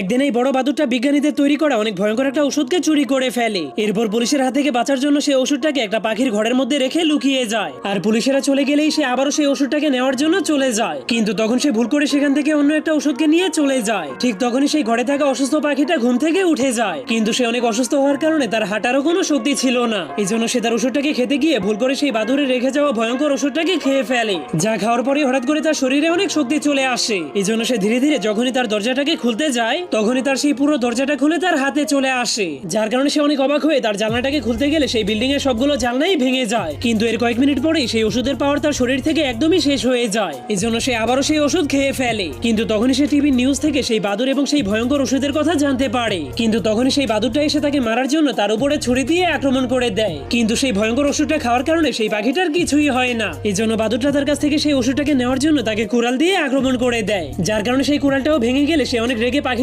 একদিন এই বড় বাদুরটা বিজ্ঞানীদের তৈরি করা অনেক ভয়ঙ্কর একটা ওষুধকে চুরি করে ফেলে। এরপর পুলিশের হাত থেকে বাঁচার জন্য সে ওষুধটাকে একটা পাখির ঘরের মধ্যে রেখে লুকিয়ে যায়। আর পুলিশেরা চলে গেলেই সে আবারও সেই ওষুধটাকে নেওয়ার জন্য চলে যায়। কিন্তু তখন সে ভুল করে সেখান থেকে অন্য একটা ওষুধকে নিয়ে চলে যায়। ঠিক তখনই সেই ঘরে থাকা অসুস্থ পাখিটা ঘুম থেকে উঠে যায়। কিন্তু সে অনেক অসুস্থ হওয়ার কারণে তার হাঁটারও কোনো শক্তি ছিল না। এই জন্য সে তার ওষুধটাকে খেতে গিয়ে ভুল করে সেই বাদুরে রেখে যাওয়া ভয়ঙ্কর ওষুধটাকে খেয়ে ফেলে। যা খাওয়ার পরে হঠাৎ করে তার শরীরে অনেক শক্তি চলে আসে। এই জন্য সে ধীরে ধীরে যখনই তার দরজাটাকে খুলতে যায় তখনই তার সেই পুরো দরজাটা খুলে তার হাতে চলে আসে। যার কারণে সে অনেক অবাক হয়ে তার জানলাটাকে খুলতে গেলে সেই বিল্ডিং এর সবগুলো জানলাই ভেঙে যায়। কিন্তু এর কয়েক মিনিট পরেই সেই ওষুধের পাওয়ার তার শরীর থেকে একদমই শেষ হয়ে যায়। এই জন্য সে আবারও সেই ওষুধ খেয়ে ফেলে। কিন্তু তখনই সে টিভির নিউজ থেকে সেই বাদুর এবং সেই ভয়ঙ্কর ওষুধের কথা জানতে পারে। কিন্তু তখনই সেই বাদুরটা এসে তাকে মারার জন্য তার উপরে ছুরি দিয়ে আক্রমণ করে দেয়। কিন্তু সেই ভয়ঙ্কর ওষুধটা খাওয়ার কারণে সেই পাখিটার কিছুই হয় না। এই জন্য বাদুরটা তার কাছ থেকে সেই ওষুধটাকে নেওয়ার জন্য তাকে কুড়াল দিয়ে আক্রমণ করে দেয়। যার কারণে সেই কুড়ালটাও ভেঙে গেলে সে অনেক রেগে পাখিটা